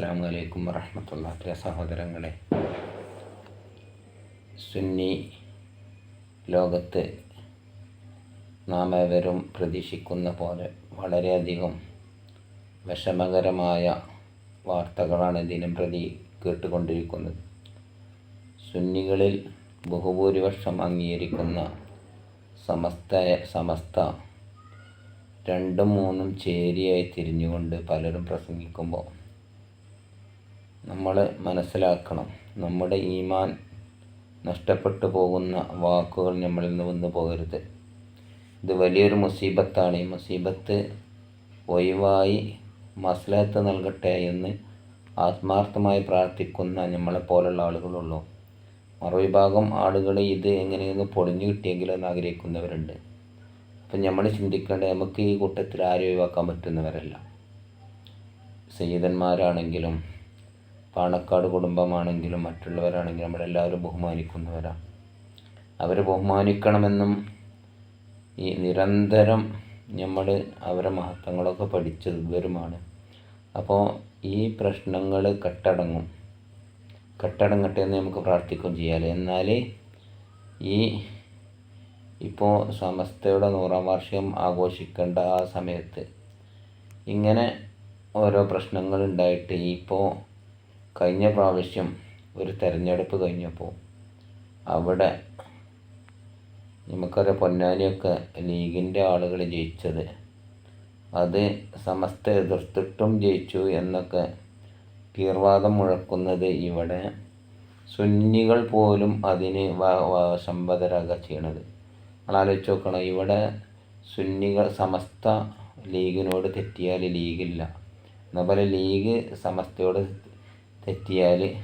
അസ്സാം വലൈക്കും വറഹമത്തുള്ള പ്രിയ സഹോദരങ്ങളെ സുന്നി ലോകത്ത് നാം ഏവരും പ്രതീക്ഷിക്കുന്ന പോലെ വളരെയധികം വിഷമകരമായ വാർത്തകളാണ് ദിനം പ്രതി കേട്ടുകൊണ്ടിരിക്കുന്നത്. സുന്നികളിൽ ബഹുഭൂരിപക്ഷം അംഗീകരിക്കുന്ന സമസ്ത സമസ്ത രണ്ടും മൂന്നും ചേരിയായി തിരിഞ്ഞുകൊണ്ട് പലരും പ്രസംഗിക്കുമ്പോൾ നമ്മൾ മനസ്സിലാക്കണം. നമ്മുടെ ഈമാൻ നഷ്ടപ്പെട്ടു പോകുന്ന വാക്കുകൾ നമ്മളിൽ നിന്ന് വന്നു പോകരുത്. ഇത് വലിയൊരു മുസീബത്താണ്. ഈ മുസീബത്ത് ഒഴിവായി മസ്ലഹത്ത് നൽകട്ടെ എന്ന് ആത്മാർത്ഥമായി പ്രാർത്ഥിക്കുന്ന നമ്മളെപ്പോലുള്ള ആളുകളുള്ളൂ. മറുവിഭാഗം ആളുകൾ ഇത് എങ്ങനെയൊന്ന് പൊളിഞ്ഞു കിട്ടിയെങ്കിലും എന്ന് ആഗ്രഹിക്കുന്നവരുണ്ട്. അപ്പം നമ്മൾ ചിന്തിക്കേണ്ടത് നമുക്ക് ഈ കൂട്ടത്തിൽ ആരും ഒഴിവാക്കാൻ പറ്റുന്നവരല്ല. സയ്യിദന്മാരാണെങ്കിലും പാണക്കാട് കുടുംബമാണെങ്കിലും മറ്റുള്ളവരാണെങ്കിലും നമ്മളെല്ലാവരും ബഹുമാനിക്കുന്നവരാണ് അവരെ ബഹുമാനിക്കണമെന്നും ഈ നിരന്തരം നമ്മൾ അവരെ മഹത്വങ്ങളൊക്കെ പഠിച്ചത് ഇവരുമാണ്. അപ്പോൾ ഈ പ്രശ്നങ്ങൾ കെട്ടടങ്ങും. കെട്ടടങ്ങട്ടെ എന്ന് നമുക്ക് പ്രാർത്ഥിക്കുകയും ചെയ്യാം എന്നാൽ ഈ ഇപ്പോൾ സമസ്തയുടെ നൂറാം വാർഷികം ആഘോഷിക്കേണ്ട ആ സമയത്ത് ഇങ്ങനെ ഓരോ പ്രശ്നങ്ങൾ ഉണ്ടായിട്ട് ഇപ്പോൾ കഴിഞ്ഞ പ്രാവശ്യം ഒരു തെരഞ്ഞെടുപ്പ് കഴിഞ്ഞപ്പോൾ അവിടെ നമുക്കറിയാം പൊന്നാനിയൊക്കെ ലീഗിന്റെ ആളുകൾ ജയിച്ചത്. അത് സമസ്ത എതിർത്തിട്ടും ജയിച്ചു എന്നൊക്കെ തീർവാദം മുഴക്കുന്നത് ഇവിടെ സുന്നികൾ പോലും അതിന് സമ്പതരാകുക ചെയ്യണത്. ആലോചിച്ച് നോക്കണം ഇവിടെ സുന്നികൾ സമസ്ത ലീഗിനോട് തെറ്റിയാൽ ലീഗില്ല. എന്നപോലെ ലീഗ് സമസ്തയോട് തെറ്റിയാൽ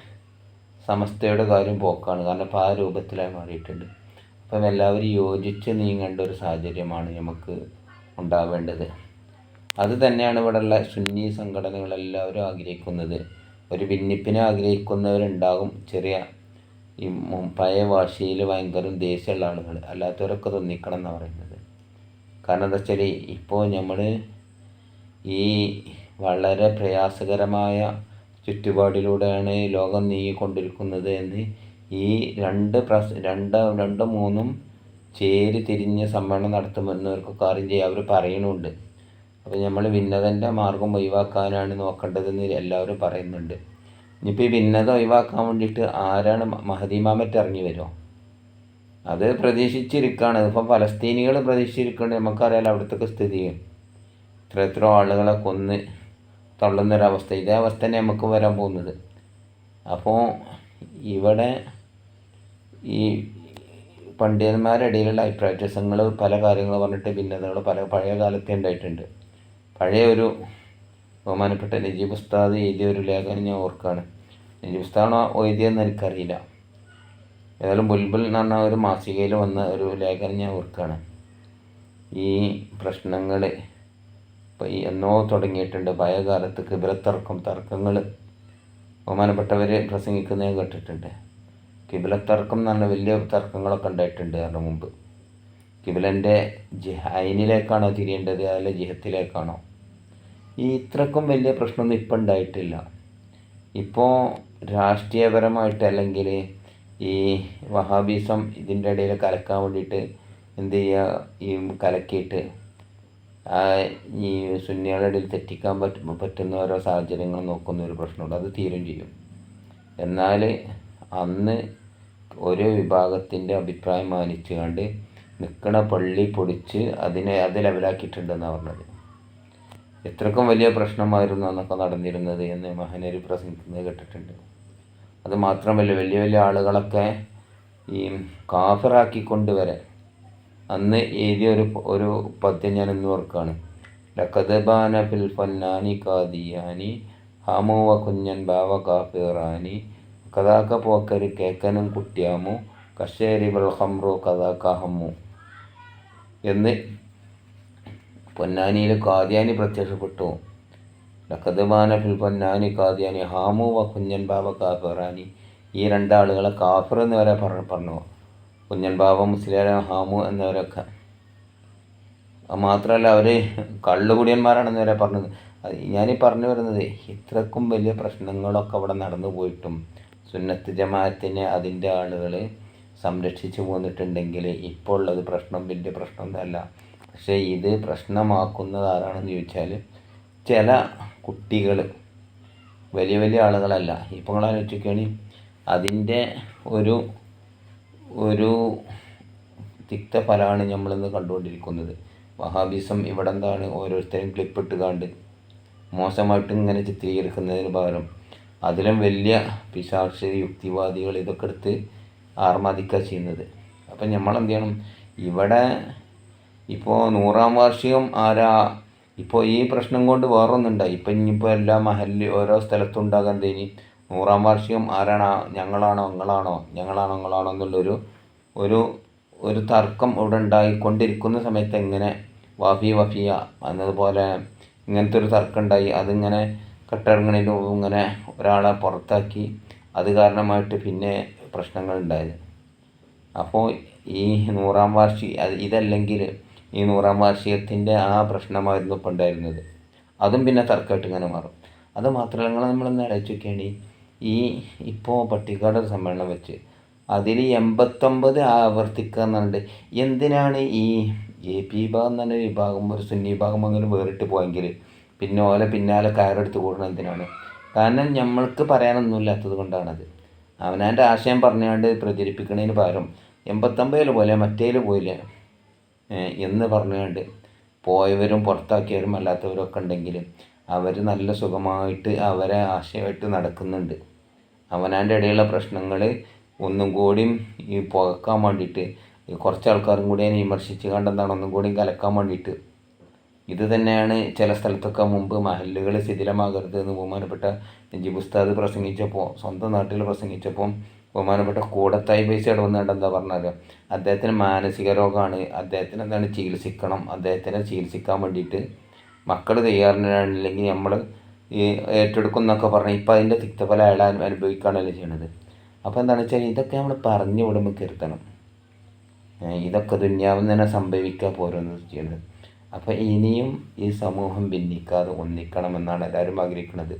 സമസ്തയുടെ കാര്യം പോക്കാണ്. കാരണം ഇപ്പോൾ ആ രൂപത്തിലായി മാറിയിട്ടുണ്ട്. അപ്പം എല്ലാവരും യോജിച്ച് നീങ്ങേണ്ട ഒരു സാഹചര്യമാണ് നമുക്ക് ഉണ്ടാവേണ്ടത്. അത് തന്നെയാണ് ഇവിടെയുള്ള സുന്നി സംഘടനകളെല്ലാവരും ആഗ്രഹിക്കുന്നത്. ഒരു ഭിന്നിപ്പിനെ ആഗ്രഹിക്കുന്നവരുണ്ടാകും. ചെറിയ ഈ പഴയ ഭാഷയിൽ ഭയങ്കര ദേഷ്യമുള്ള ആളുകൾ അല്ലാത്തവരൊക്കെ തൊന്നിക്കണം എന്നാണ് പറയുന്നത്. കാരണം എന്താ വെച്ചാൽ ഇപ്പോൾ നമ്മൾ ഈ വളരെ പ്രയാസകരമായ ചുറ്റുപാടിലൂടെയാണ് ലോകം നീങ്ങിക്കൊണ്ടിരിക്കുന്നത് എന്ന് ഈ രണ്ട് പ്രസ് രണ്ട് രണ്ടും മൂന്നും ചേരി തിരിഞ്ഞ് സമ്മേളനം നടത്തുമെന്നവർക്കൊക്കെ അറിയും അവർ പറയുന്നുണ്ട്. അപ്പോൾ നമ്മൾ ഭിന്നതന്റെ മാർഗം ഒഴിവാക്കാനാണ് നോക്കേണ്ടതെന്ന് എല്ലാവരും പറയുന്നുണ്ട്. ഇനിയിപ്പോൾ ഈ ഭിന്നത ഒഴിവാക്കാൻ വേണ്ടിയിട്ട് ആരാണ് മഹദീമാമറ്റ് ഇറങ്ങി വരുമോ അത് പ്രതീക്ഷിച്ചിരിക്കുകയാണ് ഇപ്പം ഫലസ്തീനികൾ പ്രതീക്ഷിച്ചിരിക്കുന്നുണ്ട്. നമുക്കറിയാലോ അവിടുത്തെ സ്ഥിതി. ഇത്ര എത്ര ആളുകളെ കൊന്ന് തള്ളുന്നൊരവസ്ഥ. ഇതേ അവസ്ഥ തന്നെ നമുക്ക് വരാൻ പോകുന്നത്. അപ്പോൾ ഇവിടെ ഈ പണ്ഡിതന്മാരുടെ ഇടയിലുള്ള അഭിപ്രായ വ്യത്യാസങ്ങൾ പല കാര്യങ്ങൾ പറഞ്ഞിട്ട് ഭിന്നതകൾ പല പഴയ കാലത്തെ ഉണ്ടായിട്ടുണ്ട്. പഴയ ഒരു ബഹുമാനപ്പെട്ട നജീബ് ഉസ്താദ് എഴുതിയ ഒരു ലേഖനം ഞാൻ ഓർക്കുകയാണ് നജീബ് ഉസ്താദാണോ എഴുതിയെന്ന് എനിക്കറിയില്ല. ഏതായാലും ബുൽബുൽ എന്ന് പറഞ്ഞ ഒരു മാസികയിൽ വന്ന ഒരു ലേഖനം ഞാൻ ഓർക്കുകയാണ് ഈ പ്രശ്നങ്ങൾ ഇപ്പോൾ ഈ എന്നോ തുടങ്ങിയിട്ടുണ്ട്. ഭയകാലത്ത് കിബിലത്തർക്കം തർക്കങ്ങൾ ബഹുമാനപ്പെട്ടവരെ പ്രസംഗിക്കുന്നതും കേട്ടിട്ടുണ്ട്. കിബിലത്തർക്കം എന്ന് പറഞ്ഞ വലിയ തർക്കങ്ങളൊക്കെ ഉണ്ടായിട്ടുണ്ട് അതിന് മുമ്പ്. കിബിലന്റെ ജിഹ അയിനിലേക്കാണോ തിരിയേണ്ടത്? അതിലെ ജിഹത്തിലേക്കാണോ? ഈ ഇത്രക്കും വലിയ പ്രശ്നമൊന്നും ഇപ്പം ഉണ്ടായിട്ടില്ല. ഇപ്പോൾ രാഷ്ട്രീയപരമായിട്ട് അല്ലെങ്കിൽ ഈ വഹാബീസം ഇതിന്റെ ഇടയിൽ കലക്കാൻ വേണ്ടിയിട്ട് എന്ത് ചെയ്യുക? ഈ കലക്കിയിട്ട് ഈ സുന്നികളുടെ ഇടയിൽ തെറ്റിക്കാൻ പറ്റും പറ്റുന്ന ഓരോ സാഹചര്യങ്ങൾ നോക്കുന്ന ഒരു പ്രശ്നമുണ്ട്. അത് തീരും ചെയ്യും. എന്നാൽ അന്ന് ഓരോ വിഭാഗത്തിന്റെ അഭിപ്രായം മാനിച്ചു കണ്ട് നിൽക്കണ പള്ളി പൊടിച്ച് അതിനെ അത് ലെവലാക്കിയിട്ടുണ്ടെന്നാണ് പറഞ്ഞത്. എത്രക്കും വലിയ പ്രശ്നമായിരുന്നു എന്നൊക്കെ നടന്നിരുന്നത് എന്ന് മഹനര് പ്രസംഗിക്കുന്നത് കേട്ടിട്ടുണ്ട്. അത് മാത്രമല്ല വലിയ വലിയ ആളുകളൊക്കെ ഈ കാഫറാക്കിക്കൊണ്ട് വരെ അന്ന് എഴുതിയ ഒരു ഒരു പദ്യം ഞാൻ ഇന്ന് ഓർക്കാണ് ലക്കദബാന ഫിൽ ഫന്നാനി കാദിയാനി ഹാമുവ കുഞ്ഞൻ ബാവ കാഫിറാനി കഥാക്ക പോക്കര് കേക്കനും കുട്ടിയാമു കശേരി ബൽഹംറു കഥാക്ക ഹമ്മു എന്ന് പൊന്നാനിയിൽ കാദ്യാനി പ്രത്യക്ഷപ്പെട്ടു. ലക്കദ്മാന ഫിൽ പൊന്നാനി കാദ്യാനി ഹാമു വ കുഞ്ഞൻ ബാബ കാഫിറാനി ഈ രണ്ടാളുകളെ കാഫിർ എന്നിവരെ പറഞ്ഞു പറഞ്ഞു. കുഞ്ഞൻ ബാബ മുസ്ലിയാര ഹാമു എന്നിവരൊക്കെ. മാത്രമല്ല അവർ കള്ളുകുടിയന്മാരാണെന്ന് വരെ പറഞ്ഞത് ഞാൻ പറഞ്ഞു വരുന്നത് ഇത്രക്കും വലിയ പ്രശ്നങ്ങളൊക്കെ അവിടെ നടന്നു പോയിട്ടും സുന്നത്ത് ജമാഅത്തിനെ അതിന്റെ ആളുകൾ സംരക്ഷിച്ചു പോന്നിട്ടുണ്ടെങ്കിൽ ഇപ്പോൾ ഉള്ളത് പ്രശ്നം വലിയ പ്രശ്നമൊന്നുമല്ല പക്ഷേ ഇത് പ്രശ്നമാക്കുന്നത് ആരാണെന്ന് ചോദിച്ചാൽ ചില കുട്ടികൾ വലിയ വലിയ ആളുകളല്ല. ഇപ്പോൾ ആലോചിക്കുകയാണെങ്കിൽ അതിന്റെ ഒരു ഒരു തിക്തഫലമാണ് നമ്മളിന്ന് കണ്ടുകൊണ്ടിരിക്കുന്നത്. വഹാബിസം ഇവിടെ എന്താണ് ഓരോരുത്തരും ക്ലിപ്പിട്ട് കണ്ട് മോശമായിട്ട് ഇങ്ങനെ ചിത്രീകരിക്കുന്നതിന് പകരം അതിലും വലിയ പിശാക്ഷ യുക്തിവാദികൾ ഇതൊക്കെ എടുത്ത് ആർമാദിക്കുക ചെയ്യുന്നത്. അപ്പം നമ്മൾ എന്ത് ചെയ്യണം ഇവിടെ ഇപ്പോൾ നൂറാം വാർഷികം ആരാ? ഇപ്പോൾ ഈ പ്രശ്നം കൊണ്ട് വേറൊന്നുണ്ടായി. ഇപ്പം ഇനിയിപ്പോൾ എല്ലാ മഹല്ല് ഓരോ സ്ഥലത്തുണ്ടാകാൻ തേനി നൂറാം വാർഷികം ആരാണ് ഞങ്ങളാണോ നിങ്ങളാണോ ഞങ്ങളാണോ നിങ്ങളാണോ എന്നുള്ളൊരു ഒരു ഒരു തർക്കം ഇവിടെ ഉണ്ടായിക്കൊണ്ടിരിക്കുന്ന സമയത്ത് എങ്ങനെ വാഫിയ വഫിയ എന്നതുപോലെ ഇങ്ങനത്തെ ഒരു തർക്കം ഉണ്ടായി. അതിങ്ങനെ കട്ടിറങ്ങണതിന് ഇങ്ങനെ ഒരാളെ പുറത്താക്കി. അത് കാരണമായിട്ട് പിന്നെ പ്രശ്നങ്ങൾ ഉണ്ടായത്. അപ്പോൾ ഈ നൂറാം വാർഷിക ഇതല്ലെങ്കിൽ ഈ നൂറാം വാർഷികത്തിന്റെ ആ പ്രശ്നമായിരുന്നു ഇപ്പോൾ ഉണ്ടായിരുന്നത്. അതും പിന്നെ തർക്കമായിട്ട് ഇങ്ങനെ മാറും. അത് മാത്രമല്ല നമ്മളൊന്ന് അടച്ചു നോക്കിയാണ്. ഈ ഇപ്പോൾ പട്ടിക്കാട് സമ്മേളനം വെച്ച്. അതിൽ എൺപത്തൊമ്പത് ആവർത്തിക്കുക എന്നുണ്ട് എന്തിനാണ് ഈ എ പി വിഭാഗം എന്ന് പറഞ്ഞ വിഭാഗം ഒരു സുന്നി വിഭാഗം അങ്ങനെ വേറിട്ട് പോയെങ്കിൽ പിന്നെ ഓലെ പിന്നാലെ കയറെടുത്ത് കൂടണം എന്തിനാണ്? കാരണം നമ്മൾക്ക് പറയാനൊന്നുമില്ലാത്തത് കൊണ്ടാണത്. അവനാന്റെ ആശയം പറഞ്ഞുകൊണ്ട് പ്രചരിപ്പിക്കുന്നതിന് പകരം എൺപത്തൊമ്പതിൽ പോലെ മറ്റേതിൽ പോയില്ല. എന്ന് പറഞ്ഞുകൊണ്ട് പോയവരും പുറത്താക്കിയവരും അല്ലാത്തവരും ഒക്കെ ഉണ്ടെങ്കിൽ അവർ നല്ല സുഖമായിട്ട് അവരെ ആശയമായിട്ട് നടക്കുന്നുണ്ട്. അവനാന്റെ ഇടയിലുള്ള പ്രശ്നങ്ങൾ ഒന്നും കൂടിയും ഈ പുകക്കാൻ വേണ്ടിയിട്ട് കുറച്ച് ആൾക്കാരും കൂടി അതിനെ വിമർശിച്ച് കണ്ടെന്താണ് ഒന്നും കൂടി കലക്കാൻ വേണ്ടിയിട്ട്. ഇത് തന്നെയാണ് ചില സ്ഥലത്തൊക്കെ മുമ്പ് മഹല്ലുകൾ ശിഥിലമാകരുത് എന്ന് ബഹുമാനപ്പെട്ട നജീബ് ഉസ്താദ് പ്രസംഗിച്ചപ്പോൾ സ്വന്തം നാട്ടിൽ പ്രസംഗിച്ചപ്പോൾ ബഹുമാനപ്പെട്ട കൂടത്തായി പൈസ ഇടവന്നുകൊണ്ട് എന്താ പറഞ്ഞാൽ അദ്ദേഹത്തിന് മാനസിക രോഗമാണ് അദ്ദേഹത്തിന് എന്താണ് ചികിത്സിക്കണം അദ്ദേഹത്തിനെ ചികിത്സിക്കാൻ വേണ്ടിയിട്ട് മക്കൾ അല്ലെങ്കിൽ നമ്മൾ ഈ ഏറ്റെടുക്കും എന്നൊക്കെ പറഞ്ഞ് ഇപ്പം അതിന്റെ തിക്തഫലം അയാൾ അനുഭവിക്കുകയാണല്ലോ ചെയ്യണത്. അപ്പോൾ എന്താണെന്ന് വെച്ചാൽ ഇതൊക്കെ നമ്മൾ പറഞ്ഞു വിടുമ്പോൾ കരുത്തണം ഇതൊക്കെ ദുന്യാവിൽ തന്നെ സംഭവിക്കുക പോരെന്ന് ചെയ്യണത്. അപ്പോൾ ഇനിയും ഈ സമൂഹം ഭിന്നിക്കാതെ ഒന്നിക്കണമെന്നാണ് എല്ലാവരും ആഗ്രഹിക്കുന്നത്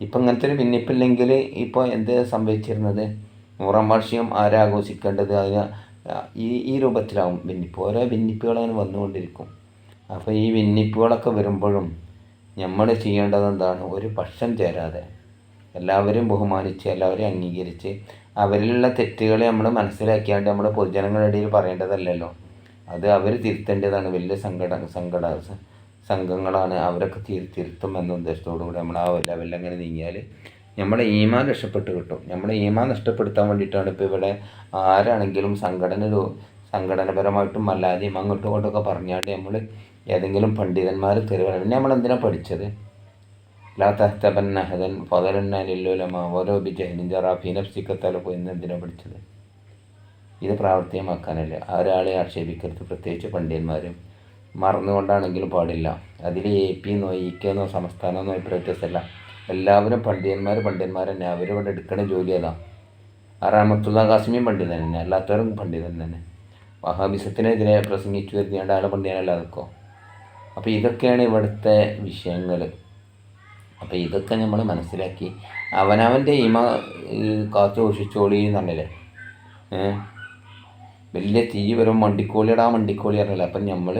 ഇപ്പം ഇങ്ങനത്തെ ഒരു ഭിന്നിപ്പില്ലെങ്കിൽ ഇപ്പോൾ എന്ത് സംഭവിച്ചിരുന്നത്? നൂറാം വാർഷികം ആരാഘോഷിക്കേണ്ടത് അതിന് ഈ ഈ രൂപത്തിലാവും ഭിന്നിപ്പ്. ഓരോ ഭിന്നിപ്പുകൾ അങ്ങനെ വന്നുകൊണ്ടിരിക്കും. അപ്പോൾ ഈ ഭിന്നിപ്പുകളൊക്കെ വരുമ്പോഴും നമ്മൾ ചെയ്യേണ്ടത് എന്താണ് ഒരു പക്ഷം ചേരാതെ എല്ലാവരും ബഹുമാനിച്ച് എല്ലാവരെയും അംഗീകരിച്ച് അവരിലുള്ള തെറ്റുകളെ നമ്മൾ മനസ്സിലാക്കിയാണ്ട് നമ്മുടെ പൊതുജനങ്ങളുടെ ഇടയിൽ പറയേണ്ടതല്ലല്ലോ. അത് അവർ തിരുത്തേണ്ടതാണ്. വലിയ സങ്കട സങ്കട സംഘങ്ങളാണ് അവരൊക്കെ തിരു തിരുത്തും എന്ന ഉദ്ദേശത്തോടു കൂടി നമ്മൾ ആ ലെവലിൽ അങ്ങനെ നീങ്ങിയാൽ നമ്മുടെ ഈമാൻ രക്ഷപ്പെട്ട് കിട്ടും. നമ്മുടെ ഈമാൻ നഷ്ടപ്പെടുത്താൻ വേണ്ടിയിട്ടാണ് ഇപ്പോൾ ഇവിടെ ആരാണെങ്കിലും സംഘടന സംഘടനപരമായിട്ടും അല്ലാതെയും അങ്ങോട്ടും ഇങ്ങോട്ടൊക്കെ പറഞ്ഞാണ്ട് നമ്മൾ ഏതെങ്കിലും പണ്ഡിതന്മാർ തരുവാണ് പിന്നെ നമ്മൾ എന്തിനാണ് പഠിച്ചത്? ലാ തഹ്തബൻ ഹദൻ ഫതലന്നലില്ലുലമ ഓരോ ബിജഹലിൻ ജറാഫി നഫ്സിക്കത്തല പോയി എന്ന് എന്തിനാണ് പഠിച്ചത്? ഇത് പ്രാവർത്തികമാക്കാനല്ലേ. ഒരാളെ ആക്ഷേപിക്കരുത്. പ്രത്യേകിച്ച് പണ്ഡിതന്മാരും. മറന്നുകൊണ്ടാണെങ്കിലും പാടില്ല. അതിൽ എ പി എന്നോ ഇ കെ എന്നോ സംസ്ഥാനം എന്നോ വ്യത്യാസമല്ല എല്ലാവരും പണ്ഡിതന്മാർ പണ്ഡിതന്മാർ തന്നെ. അവരിവിടെ എടുക്കണ ജോലി അതാ. ആ റഹമത്തുള്ള കാശ്മീർ പണ്ഡിതൻ തന്നെ. അല്ലാത്തവരും പണ്ഡിതൻ തന്നെ. വഹാബിസത്തിനെതിരെ പ്രസംഗിച്ചു വരുത്തിയാണ്ട് ആളെ പണ്ഡിതനല്ല അതൊക്കെ. അപ്പോൾ ഇതൊക്കെയാണ് ഇവിടുത്തെ വിഷയങ്ങൾ അപ്പോൾ ഇതൊക്കെ നമ്മൾ മനസ്സിലാക്കി. അവനവന്റെ ഇമ കാത്തു സൂക്ഷിച്ചോളി എന്നല്ലേ വലിയ തീ വരും മണ്ടിക്കോളിയുടെ മണ്ടിക്കോളി അറിയില്ല അപ്പം നമ്മൾ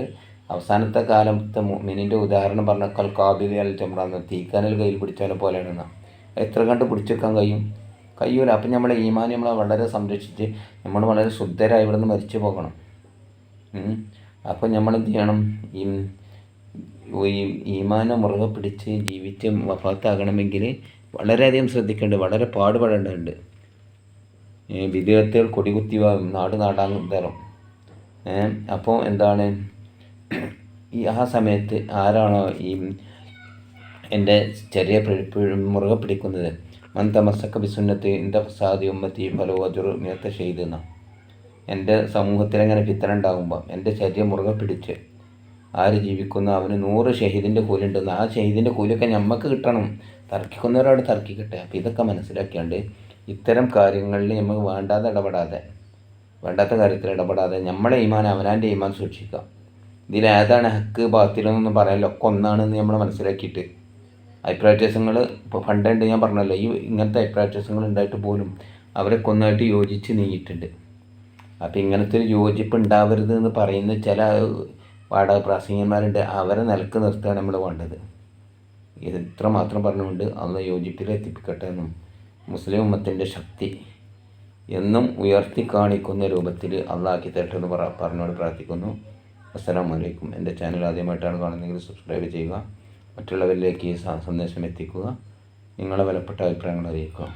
അവസാനത്തെ കാലത്തെ മിനിന്റെ ഉദാഹരണം പറഞ്ഞാൽ കൽക്കാബിലി അൽ ചമ്രാന്ന് തീക്കാനൽ കയ്യിൽ പിടിച്ചാലും പോലെയാണ് എത്ര കണ്ട് പിടിച്ചെടുക്കാൻ കഴിയും? കഴിയൂല. അപ്പം നമ്മളെ ഈമാൻ നമ്മളെ വളരെ സംരക്ഷിച്ച് നമ്മൾ വളരെ ശുദ്ധരായി ഇവിടെ നിന്ന് മരിച്ചു പോകണം. അപ്പം നമ്മൾ എന്ത് ചെയ്യണം? ഈ ഈമാനെ മുറുകെ പിടിച്ച് ജീവിച്ച് വഫാത്താകണമെങ്കിൽ വളരെയധികം ശ്രദ്ധിക്കേണ്ടത് വളരെ പാടുപെടേണ്ടതുണ്ട്. വിദേഹത്തുകൾ കൊടികുത്തി നാട് നാടാന്തരം. അപ്പോൾ എന്താണ്? ഈ ആ സമയത്ത് ആരാണോ ഈ എന്റെ ചെറിയ മുറുകെ പിടിക്കുന്നത്? മൻ തമസക്ക ബിസുന്നത്ത് എന്റെ സാദി ഉമ്മത്തി ഫലോ മേത്ത ഷെയ്ദ് ഷെയ്ദെന്ന എന്റെ സമൂഹത്തിലെങ്ങനെ ഫിത്തന ഉണ്ടാകുമ്പോൾ എന്റെ ശരീരം മുറുകെ പിടിച്ച് ആര് ജീവിക്കുന്നു? അവന് നൂറ് ഷഹീദിന്റെ കൂലി ഉണ്ടെന്ന് ആ ഷഹീദിന്റെ കൂലിയൊക്കെ നമുക്ക് കിട്ടണം. തർക്കിക്കുന്നവരോട് തർക്കിക്കട്ടെ. അപ്പോൾ ഇതൊക്കെ മനസ്സിലാക്കിയാണ്ട് ഇത്തരം കാര്യങ്ങളിൽ നമുക്ക് വേണ്ടാതെ ഇടപെടാതെ വേണ്ടാത്ത കാര്യത്തിൽ ഇടപെടാതെ നമ്മുടെ ഈമാൻ അവനാന്റെ ഈമാൻ സൂക്ഷിക്കാം ഇതിൽ ഏതാണ് ഹക്ക് ബാത്തിലെന്നൊന്നും പറയാനില്ല. ഒക്കെ ഒന്നാണെന്ന് നമ്മൾ മനസ്സിലാക്കിയിട്ട്. അഭിപ്രായ വ്യത്യാസങ്ങൾ ഇപ്പോൾ പണ്ടുണ്ട് ഞാൻ പറഞ്ഞല്ലോ. ഈ ഇങ്ങനത്തെ അഭിപ്രായ വ്യത്യാസങ്ങൾ ഉണ്ടായിട്ട് പോലും അവരൊക്കെ ഒന്നായിട്ട് യോജിച്ച് നീങ്ങിയിട്ടുണ്ട്. അപ്പം ഇങ്ങനത്തെ ഒരു യോജിപ്പ് ഉണ്ടാവരുത് എന്ന് പറയുന്ന ചില വാടക പ്രാസംഗികന്മാരുണ്ട്. അവരെ നിലയ്ക്ക് നിർത്തുകയാണ് നമ്മൾ വേണ്ടത്. ഇത് ഇത്ര മാത്രം പറഞ്ഞുകൊണ്ട് അന്ന് യോജിപ്പിൽ എത്തിപ്പിക്കട്ടെ എന്നും മുസ്ലിം ഉമ്മത്തിന്റെ ശക്തി എന്നും ഉയർത്തി കാണിക്കുന്ന രൂപത്തിൽ അള്ളാക്കി തരട്ടെ എന്ന് പറ പറഞ്ഞുകൊണ്ട് പ്രാർത്ഥിക്കുന്നു. അസ്സലാമു അലൈക്കും. എന്റെ ചാനൽ ആദ്യമായിട്ടാണ് കാണുന്നതെങ്കിൽ സബ്സ്ക്രൈബ് ചെയ്യുക. മറ്റുള്ളവരിലേക്ക് ഈ സന്ദേശം എത്തിക്കുക. നിങ്ങളെ വിലപ്പെട്ട അഭിപ്രായങ്ങൾ അറിയിക്കുക.